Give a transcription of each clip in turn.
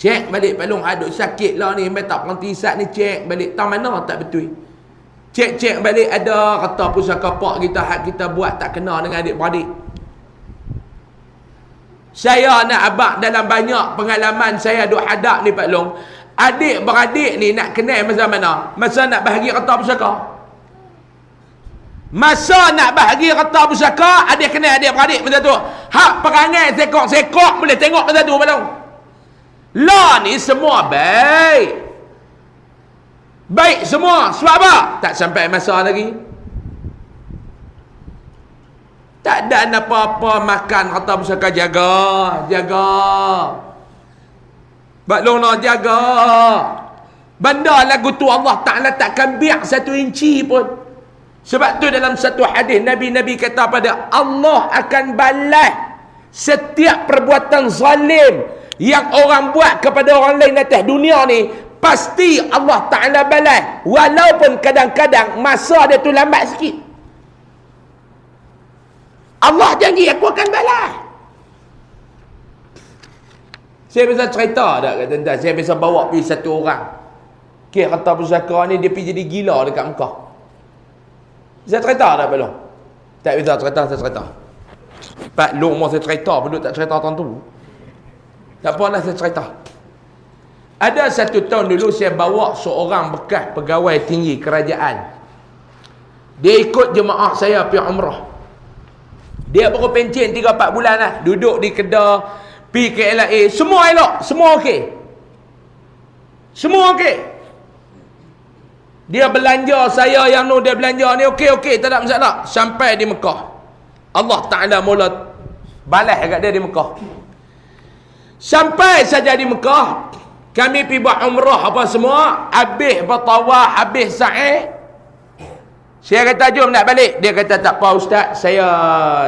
Cek balik Pak Long aduk sakit lah ni. Mai tak berhenti sat ni cek balik. Tahu mana tak betul. Cek-cek balik ada kata pusaka pak kita hak kita buat tak kena dengan adik-beradik. Saya nak abang dalam banyak pengalaman saya duk hadap ni Pak Long. Adik-beradik ni nak kenal masa mana? Masa nak bahagi kata pusaka. Masa nak bahagi kata pusaka, adik kenal adik-beradik masa tu. Hak perangai sekok-sekok boleh tengok masa tu Pak Long. Lah ni semua baik. Baik semua. Sebab apa? Tak sampai masa lagi. Tak ada apa-apa makan kata pusaka jaga. Jaga. Bak long nak jaga. Benda lagu tu Allah Ta'ala takkan biar satu inci pun. Sebab tu dalam satu hadis Nabi-Nabi kata pada Allah akan balas setiap perbuatan zalim yang orang buat kepada orang lain atas dunia ni pasti Allah Ta'ala balas. Walaupun kadang-kadang masa dia tu lambat sikit. Allah janji aku akan balas. Saya bisa cerita tak kata tuan saya bisa bawa pergi satu orang. Kira kata pusaka ni dia pergi jadi gila dekat Mekah saya cerita tak belum tak bisa cerita saya cerita. Pak Long mau saya cerita pun tak cerita tuan tu tak apa lah saya cerita. Ada satu tahun dulu saya bawa seorang bekas pegawai tinggi kerajaan. Dia ikut jemaah saya pergi umrah. Dia baru pencen 3-4 bulan lah. Duduk di Kedah, pergi ke LA. Semua elok. Semua okey. Semua okey. Dia belanja saya yang nu dia belanja ni okey-okey. Tak ada masalah. Sampai di Mekah. Allah Ta'ala mula balas dekat dia di Mekah. Sampai saja di Mekah, kami pergi buat umrah apa semua, habis bertawaf, habis sa'i. Saya kata jom nak balik. Dia kata tak apa ustaz, saya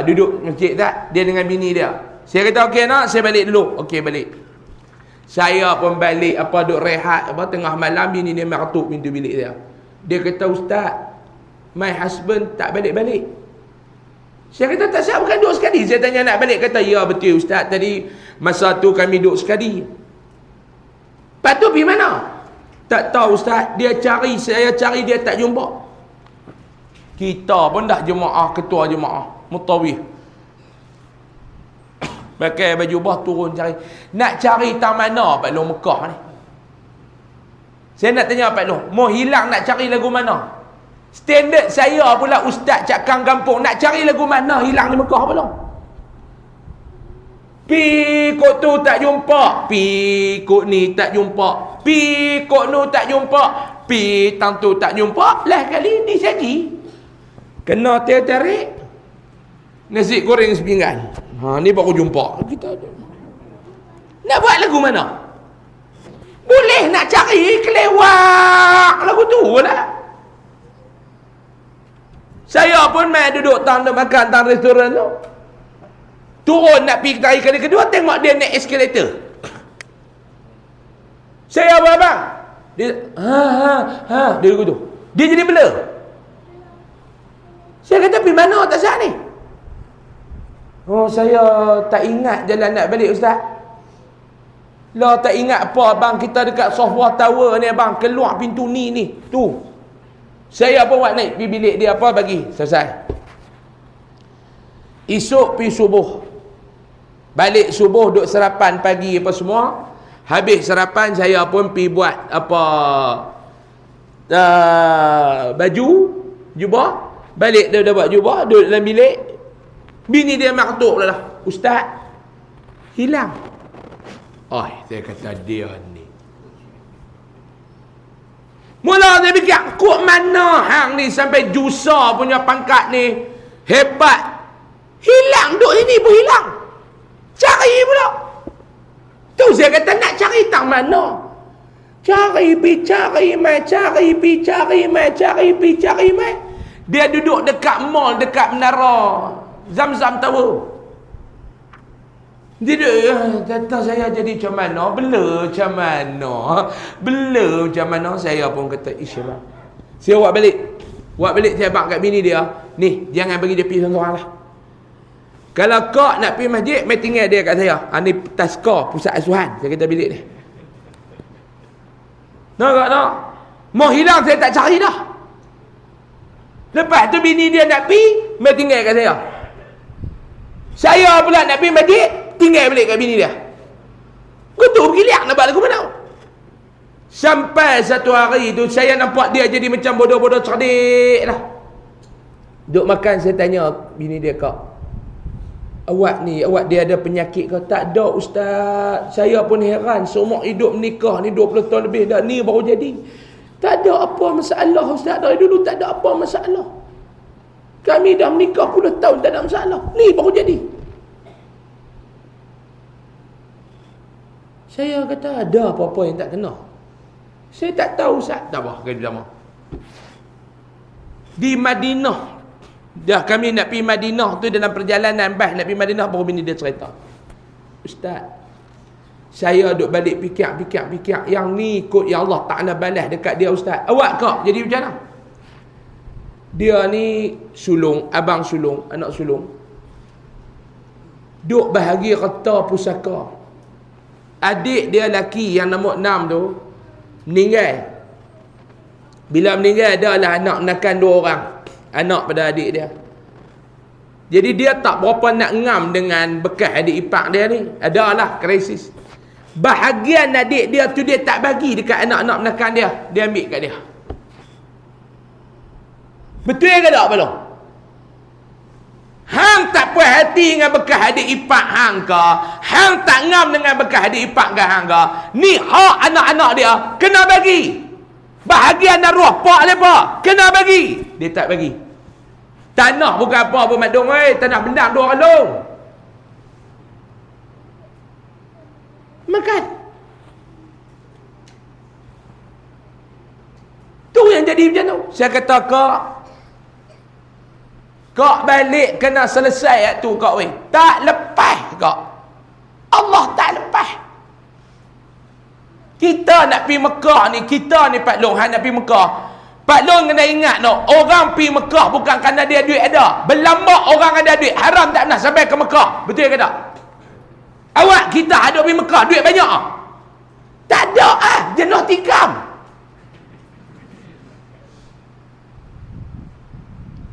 duduk masjid tak? Dia dengan bini dia. Saya kata okey nak, saya balik dulu. Okey balik. Saya pun balik apa duk rehat apa tengah malam bini dia mertuk pintu bilik dia. Dia kata ustaz, my husband tak balik-balik. Saya kata tak siap bukan duduk sekali. Saya tanya nak balik kata ya betul ustaz tadi Masa tu kami duduk sekali. Lepas tu pergi mana? Tak tahu Ustaz. Dia cari, saya cari dia tak jumpa. Kita pun dah jemaah, ketua jemaah. Mutawih. Pakai baju bah turun cari. Nak cari tak mana Pak Long Mekah ni? Saya nak tanya Pak Long. Mau hilang nak cari lagu mana? Standard saya pula Ustaz cakang kampung. Nak cari lagu mana hilang di Mekah Long? Pi kok tu tak jumpa. Pi kok ni tak jumpa. Pi kok nu tak jumpa. Pi tang tu tak jumpa. Lah kali ni saji. Kena tarik. Nasi goreng sepinggan. Ha ni baru jumpa. Kita. Nak buat lagu mana? Boleh nak cari kelewak lagu tu lah. Saya pun main duduk tang makan tang restoran tu. Turun nak pergi tarik kali kedua Tengok dia naik eskalator Saya apa abang? Dia ha ha ha Dia gitu Dia jadi bela Saya kata pergi mana tak sah ni? Oh saya tak ingat jalan nak balik ustaz. Lah tak ingat apa abang? Kita dekat software tower ni abang. Keluar pintu ni ni. Tu Saya apa buat naik pergi bilik dia apa bagi Selesai Esok pergi subuh Balik subuh duk sarapan pagi apa semua. Habis sarapan saya pun pi buat apa uh, baju jubah. Balik dia dah buat jubah, duduk dalam bilik. Bini dia maktuk lah. Ustaz, hilang. Oh, saya kata dia ni. Mula dia fikir, kok mana hang ni sampai jusa punya pangkat ni. Hebat. Hilang duk ini pun hilang. Cari pula. Tu saya kata nak cari tak mana. Cari pi cari mai cari pi cari mai cari pi cari mai. Dia duduk dekat mall dekat menara Zam-zam tahu. Dia duduk, kata saya jadi macam mana? Bela macam mana? Bela macam mana? Saya pun kata, ish bang. Saya buat balik. Buat balik saya bak kat bini dia. Ni, jangan bagi dia pergi seorang lah. Kalau kau nak pergi masjid, mai tinggal dia kat saya. Ha, ni taska pusat asuhan. Saya kata bilik dia. Nak tak nak? Mau hilang saya tak cari dah. Lepas tu bini dia nak pi, mai tinggal kat saya. Saya pula nak pi masjid, tinggal balik kat bini dia. Kutu pergi liak nak ke mana? Sampai satu hari tu saya nampak dia jadi macam bodoh-bodoh cerdik dah. Duk makan saya tanya bini dia kak. Awak ni, awak dia ada penyakit ke? Tak ada ustaz. Saya pun heran. Semua hidup nikah ni 20 tahun lebih dah. Ni baru jadi. Tak ada apa masalah ustaz. Dari dulu tak ada apa masalah. Kami dah menikah puluh tahun tak ada masalah. Ni baru jadi. Saya kata ada apa-apa yang tak kena. Saya tak tahu ustaz. Tak apa. Kata lama. Di Madinah Dah kami nak pergi Madinah tu dalam perjalanan bas nak pergi Madinah baru bini dia cerita. Ustaz, saya duk balik fikir-fikir-fikir yang ni kot yang Allah Taala balas dekat dia ustaz. Awak kak jadi macam mana? Dia ni sulung, abang sulung, anak sulung. Duk bahagia kata pusaka. Adik dia laki yang nombor enam tu meninggal. Bila meninggal dia adalah anak nakan dua orang. Anak pada adik dia. Jadi dia tak berapa nak ngam dengan bekas adik ipar dia ni. Adalah krisis. Bahagian adik dia tu dia tak bagi dekat anak-anak menekan dia. Dia ambil kat dia. Betul ke tak belum Hang tak puas hati dengan bekas adik ipar hang ke? Hang tak ngam dengan bekas adik ipar ke hang ke? Ni hak anak-anak dia kena bagi. Bahagian arwah pak lepa kena bagi. Dia tak bagi. Tanah bukan apa pun madung eh. Tanah bendang dua kalung. Makan. Tu yang jadi macam tu. Saya kata kak. Kak balik kena selesai tu kak weh. Tak lepas kak. Allah tak lepas. Kita nak pergi Mekah ni. Kita ni Pak Long. nak pergi Mekah. Pak Long kena ingat no, orang pi Mekah bukan kerana dia duit ada. Berlambak orang ada duit, haram tak pernah sampai ke Mekah. Betul ke tak? Awak kita ada pi Mekah, duit banyak ah. Tak ada ah, jenuh tikam.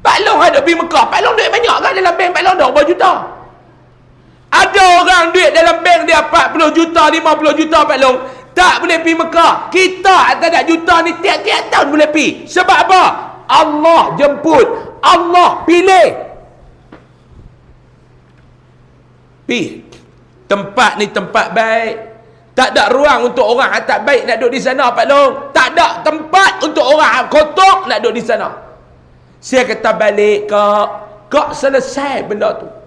Pak Long ada pi Mekah, Pak Long duit banyak kan dalam bank Pak Long ada berapa juta? Ada orang duit dalam bank dia 40 juta, 50 juta Pak Long. Tak boleh pergi Mekah. Kita tak ada juta ni tiap-tiap tahun boleh pergi. Sebab apa? Allah jemput. Allah pilih. Pi. Tempat ni tempat baik. Tak ada ruang untuk orang yang tak baik nak duduk di sana Pak Long. Tak ada tempat untuk orang yang kotor nak duduk di sana. Saya kata balik kak. Kak selesai benda tu.